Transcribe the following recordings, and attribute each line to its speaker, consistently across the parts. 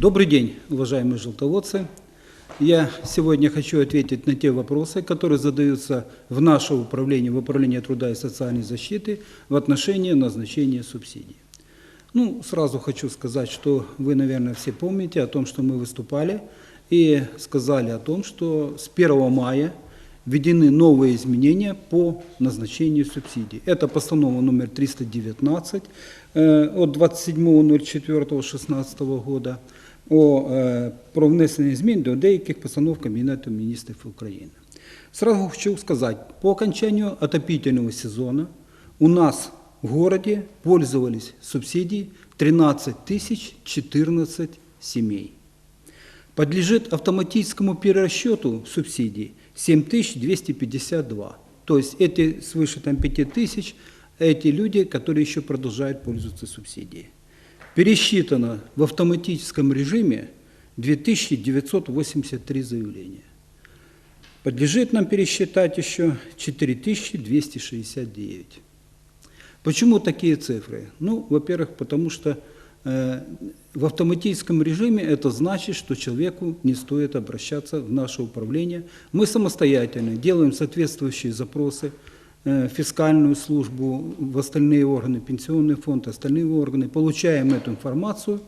Speaker 1: Добрый день, уважаемые желтоводцы. Я сегодня хочу ответить на те вопросы, которые задаются в наше управление, в управлении труда и социальной защиты в отношении назначения субсидий. Ну, сразу хочу сказать, что вы, наверное, все помните о том, что мы выступали и сказали о том, что с 1 мая введены новые изменения по назначению субсидий. Это постанова номер 319 э, от 27.04.16 года о, е, про внесення змін до деяких постанов Кабінету міністрів України. Сразу хочу сказать, по окончанию отопительного сезона у нас в городе пользовались субсидией 13 тысяч 14 семей. Подлежит автоматическому перерасчету субсидий 7252. То есть эти свыше там, 5 тысяч, эти люди, которые еще продолжают пользоваться субсидией. Пересчитано в автоматическом режиме 2983 заявления. Подлежит нам пересчитать еще 4269. Почему такие цифры? Ну, во-первых, потому что э, в автоматическом режиме это значит, что человеку не стоит обращаться в наше управление. Мы самостоятельно делаем соответствующие запросы, фискальную службу, в остальные органы, пенсионный фонд, остальные органы, получаем эту информацию,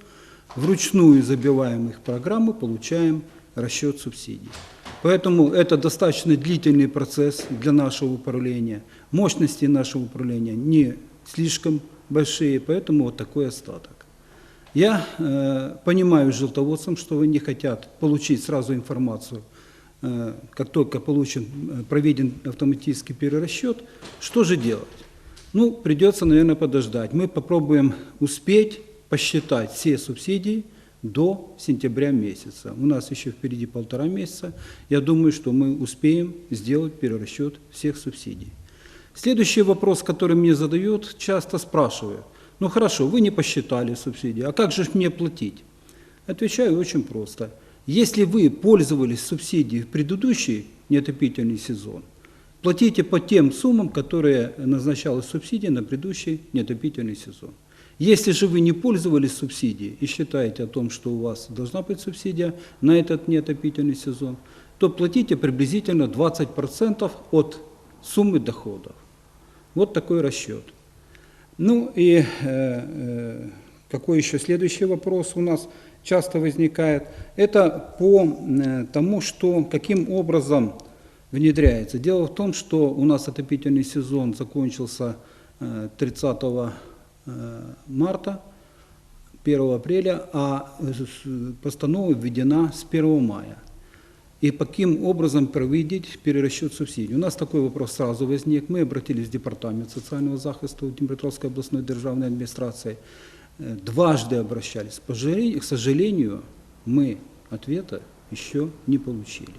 Speaker 1: вручную забиваем их программы, получаем расчет субсидий. Поэтому это достаточно длительный процесс для нашего управления. Мощности нашего управления не слишком большие, поэтому вот такой остаток. Я э, понимаю желтоводцам, что не хотят получить сразу информацию как только получен, э, проведен автоматический перерасчет, что же делать? Ну, придется, наверное, подождать. Мы попробуем успеть посчитать все субсидии до сентября месяца. У нас еще впереди полтора месяца. Я думаю, что мы успеем сделать перерасчет всех субсидий. Следующий вопрос, который мне задают, часто спрашивают. Ну хорошо, вы не посчитали субсидии, а как же мне платить? Отвечаю очень просто – если вы пользовались субсидией в предыдущий неотопительный сезон, платите по тем суммам, которые назначалась субсидия на предыдущий неотопительный сезон. Если же вы не пользовались субсидией и считаете о том, что у вас должна быть субсидия на этот неотопительный сезон, то платите приблизительно 20% от суммы доходов. Вот такой расчет. Ну и э, э, какой еще следующий вопрос у нас? часто возникает, это по э, тому, что, каким образом внедряется. Дело в том, что у нас отопительный сезон закончился 30 э, э, марта, 1 апреля, а постанова введена с 1 мая. И каким образом проводить перерасчет субсидий? У нас такой вопрос сразу возник. Мы обратились в Департамент социального захисту Днепропетровской областной державной администрации дважды обращались. К сожалению, мы ответа еще не получили.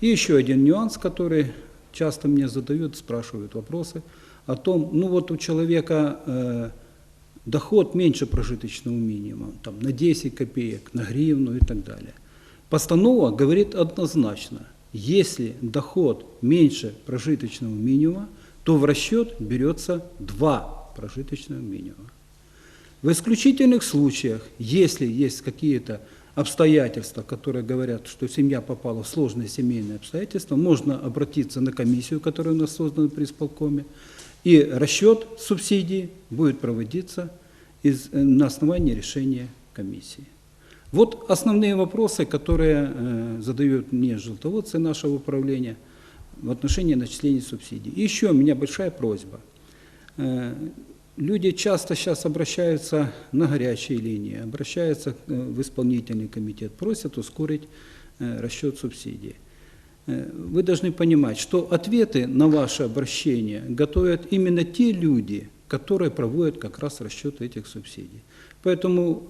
Speaker 1: И еще один нюанс, который часто мне задают, спрашивают вопросы о том, ну вот у человека э, доход меньше прожиточного минимума, там, на 10 копеек, на гривну и так далее. Постанова говорит однозначно, если доход меньше прожиточного минимума, то в расчет берется два прожиточного минимума. В исключительных случаях, если есть какие-то обстоятельства, которые говорят, что семья попала в сложные семейные обстоятельства, можно обратиться на комиссию, которая у нас создана при исполкоме, и расчет субсидий будет проводиться из, э, на основании решения комиссии. Вот основные вопросы, которые э, задают мне желтоводцы нашего управления в отношении начисления субсидий. И еще у меня большая просьба. Э, Люди часто сейчас обращаются на горячие линии, обращаются э, в исполнительный комитет, просят ускорить э, расчет субсидий. Э, вы должны понимать, что ответы на ваше обращение готовят именно те люди, которые проводят как раз расчет этих субсидий. Поэтому,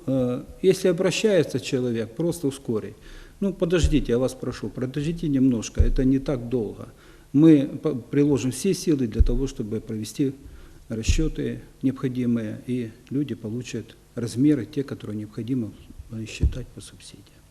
Speaker 1: если обращается человек, просто ускорить. Ну, подождите, я вас прошу, подождите немножко, это не так долго. Мы приложим все силы для того, чтобы провести расчеты необходимые, и люди получат размеры, те, которые необходимо считать по субсидиям.